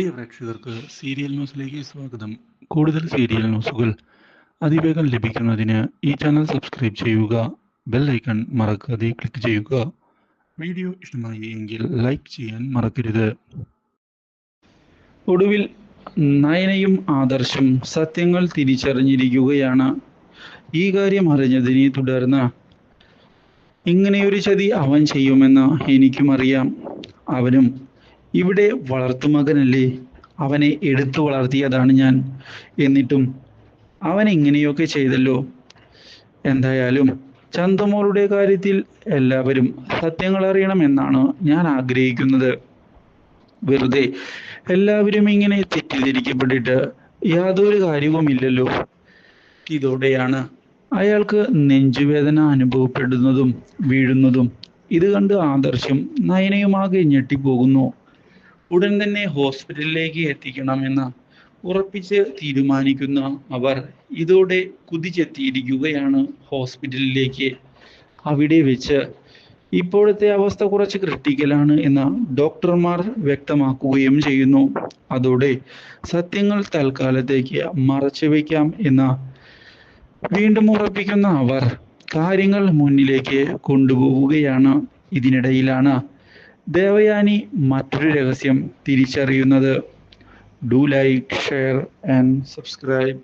പ്രിയ പ്രേക്ഷകർക്ക് സീരിയൽ ന്യൂസിലേക്ക് സ്വാഗതം. കൂടുതൽ സീരിയൽ ന്യൂസുകൾ അതിവേഗം ലഭിക്കുന്നതിന് ഈ ചാനൽ സബ്സ്ക്രൈബ് ചെയ്യുക ബെൽ ഐക്കൺ മറക്കാതെ ക്ലിക്ക് ചെയ്യുക. വീഡിയോ ഇഷ്ടമായി എങ്കിൽ ലൈക്ക് ചെയ്യാൻ മറക്കരുത്. ഒടുവിൽ നയനയും ആദർശും സത്യങ്ങൾ തിരിച്ചറിഞ്ഞിരിക്കുകയാണ്. ഈ കാര്യം അറിഞ്ഞതിനെ തുടർന്ന് ഇങ്ങനെയൊരു ചതി അവൻ ചെയ്യുമെന്ന് എനിക്കും അറിയാം. അവനും ഇവിടെ വളർത്തുമകനല്ലേ അവനെ എടുത്തു വളർത്തിയതാണ് ഞാൻ. എന്നിട്ടും അവൻ ഇങ്ങനെയൊക്കെ ചെയ്തല്ലോ. എന്തായാലും ചന്തമോളുടെ കാര്യത്തിൽ എല്ലാവരും സത്യങ്ങൾ അറിയണം എന്നാണ് ഞാൻ ആഗ്രഹിക്കുന്നത്. വെറുതെ എല്ലാവരും ഇങ്ങനെ തെറ്റിദ്ധരിക്കപ്പെട്ടിട്ട് യാതൊരു കാര്യവുമില്ലല്ലോ. ഇതോടെയാണ് അയാൾക്ക് നെഞ്ചുവേദന അനുഭവപ്പെടുന്നതും വീഴുന്നതും. ഇത് കണ്ട് ആദർശം നയനയുമാകെ ഞെട്ടിപ്പോകുന്നു. ഉടൻ തന്നെ ഹോസ്പിറ്റലിലേക്ക് എത്തിക്കണമെന്ന് ഉറപ്പിച്ച് തീരുമാനിക്കുന്ന അവർ ഇതോടെ കുതിച്ചെത്തിയിരിക്കുകയാണ് ഹോസ്പിറ്റലിലേക്ക്. അവിടെ വെച്ച് ഇപ്പോഴത്തെ അവസ്ഥ കുറച്ച് ക്രിട്ടിക്കലാണ് എന്ന് ഡോക്ടർമാർ വ്യക്തമാക്കുകയും ചെയ്യുന്നു. അതോടെ സത്യങ്ങൾ തൽക്കാലത്തേക്ക് മറച്ചു വയ്ക്കാം എന്ന് വീണ്ടും ഉറപ്പിക്കുന്ന അവർ കാര്യങ്ങൾ മുന്നിലേക്ക് കൊണ്ടുപോവുകയാണ്. ഇതിനിടയിലാണ് ദേവയാനി മറ്റൊരു രഹസ്യം തിരിച്ചറിയുന്നത്. Do like share and subscribe